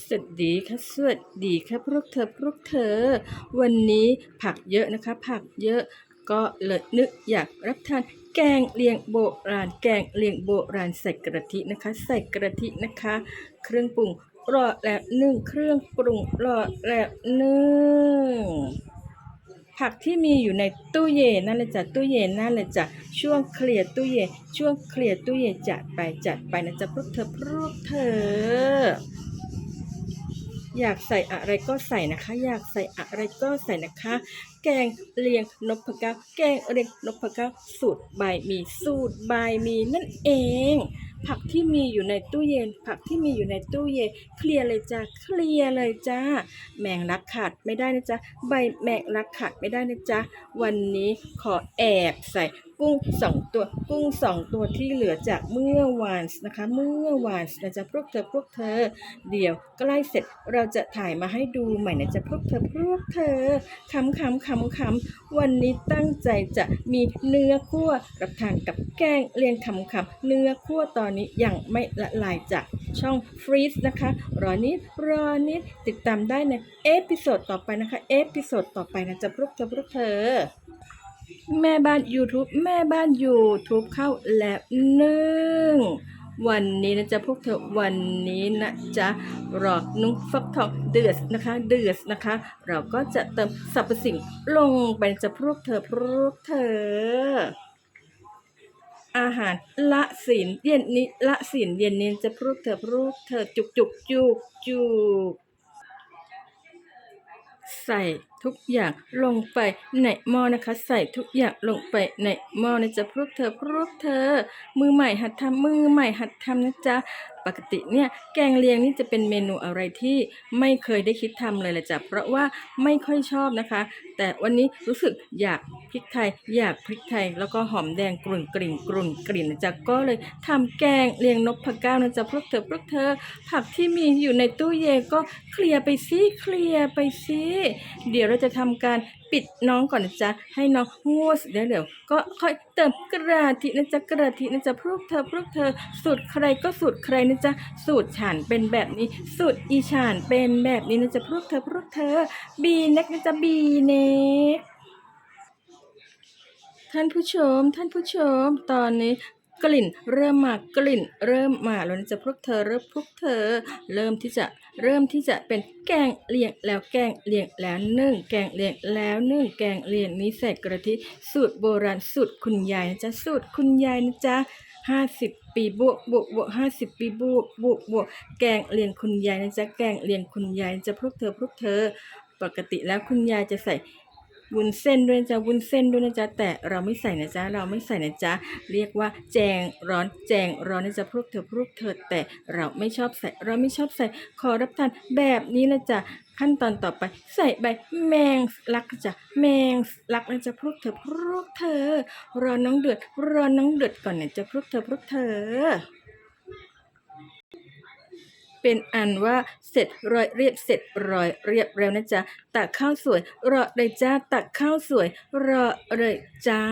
สวัสดีค่ะสวัสดีค่ะพวกเธอพวกเธอ วันนี้ผักเยอะนะคะ ผักเยอะก็เลยนึกอยากรับทานแกงเลียงโบราณ แกงเลียงโบราณใส่กระทินะคะ ใส่กระทินะคะ เครื่องปรุงรอแล้วนึ่งเครื่องปรุงรอแล้วนึ่งผักที่มีอยู่ในตู้เย็นนั่นเลยจ้ะตู้เย็นนั่นเลยจ้ะช่วงเคลียร์ตู้เย็นช่วงเคลียร์ตู้เย็นจัดไปจัดไปนะจ๊ะพวกเธอพวกเธอ อยากใส่อะไรก็ใส่นะคะ อยากใส่อะไรก็ใส่นะคะ แกงเลียงนพเก้าแกงเลียงนพเก้าสูตรใบมีสูตรใบมีนั่นเอง ผักที่มีอยู่ในตู้เย็น ผักที่มีอยู่ในตู้เย็น เคลียร์เลยจ้าเคลียร์เลยจ้าแมงลักขาดไม่ได้นะจ๊ะใบแมงลักขาดไม่ได้นะจ๊ะวันนี้ขอแอบใส่กุ้งสองตัวกุ้งสองตัวที่เหลือจากเมื่อวานนะคะ เมื่อวานนะจ๊ะพวกเธอพวกเธอ เดี๋ยวใกล้เสร็จเราจะถ่ายมาให้ดูใหม่นะจ๊ะพวกเธอพวกเธอคำคำคำคำวันนี้ตั้งใจจะมีเนื้อคั่วรับทานกับแกงเลียงคำคำเนื้อคั่วตอนนี้ยังไม่ละลายจากช่องฟรีซนะคะ รอนิดรอนิดติดตามได้ในเอพิโซดต่อไปนะคะ เอพิโซดต่อไปนะจะพวกเธอพวกเธอ แม่บ้าน YouTube แม่บ้าน YouTube เข้าแล้วหนึ่งวันนี้นะจ๊ะพวกเธอวันนี้นะจ๊ะรอนุ้งฟักทองเดือดนะคะ เดือดนะคะ เราก็จะเติมสรรพสิ่งลงไปจะพวกเธอพวกเธอ อาหารละศีลเย็นนี้ละศีลเย็นนี้จะพวกเธอพวกเธอจุกจุกจุกจุกใส่ทุกอย่างลงไปในหม้อนะคะ ใส่ทุกอย่างลงไปในหม้อนะจ๊ะพวกเธอพวกเธอ มือใหม่หัดทำมือใหม่หัดทำนะจ๊ะปกติเนี่ยแกงเลียงนี่จะเป็นเมนูอะไรที่ไม่เคยได้คิดทำเลยละจ้ะเพราะว่าไม่ค่อยชอบนะคะแต่วันนี้รู้สึกอยากพริกไทย อยากพริกไทย แล้วก็หอมแดงกลุ่นกลิ่นกลุ่นกลิ่นนะจ๊ะก็เลยทำแกงเลียงนกพะก้าวนะจ๊ะพวกเธอพวกเธอ ผักที่มีอยู่ในตู้เย็นก็เคลียร์ไปซิเคลียร์ไปซิเดี๋ยวเราจะทำการ ปิดน้องก่อนนะจ๊ะ ให้น้องงัวเสร็จแล้เดี๋ยวก็ค่อยเติมกระทินะจ๊ะกระทินะจ๊ะพวกเธอพวกเธอ สูตรใครก็สูตรใครนะจ๊ะ สูตรฉันเป็นแบบนี้ สูตรอีฉันเป็นแบบนี้นะจ๊ะพวกเธอพวกเธอ บีเน็กนะจ๊ะบีเน็กท่านผู้ชม ท่านผู้ชม ตอนนี้ กลิ่น เริ่มมากลิ่น เริ่มมาแล้วนะจ๊ะพวกเธอเริ่มพวกเธอ เริ่มที่จะเริ่มที่จะเป็นแกงเลียงแล้วแกงเลียงแล้วนึ่งแกงเลียงแล้วนึ่งแกงเลียงนี้ใส่กระทิสูตรโบราณสูตรคุณยายนะจ๊ะสูตรคุณยายนะจ๊ะห้าสิบปีบวกบวกบวกห้าสิบปีบวกบวกบวกแกงเลียงคุณยายนะจ๊ะแกงเลียงคุณยายจะพวกเธอพวกเธอ ปกติแล้วคุณยายจะใส่ วุ้นเส้นด้วยนะจ๊ะวุ้นเส้นด้วยนะจ๊ะแต่เราไม่ใส่นะจ๊ะเราไม่ใส่นะจ๊ะเรียกว่าแจงร้อนแจงร้อนนะจ๊ะพวกเธอพวกเธอแต่เราไม่ชอบใส่เราไม่ชอบใส่ขอรับทานแบบนี้นะจ๊ะขั้นตอนต่อไปใส่ใบแมงลักจ๊ะแมงลักนะจ๊ะพวกเธอพวกเธอรอน้องเดือดรอน้องเดือดก่อนนะจ๊ะพวกเธอพวกเธอ เป็นอันว่าเสร็จรอยเรียบเสร็จรอยเรียบแล้วนะจ๊ะตักข้าวสวยรอเลยจ้าตักข้าวสวยรอเลยจ้า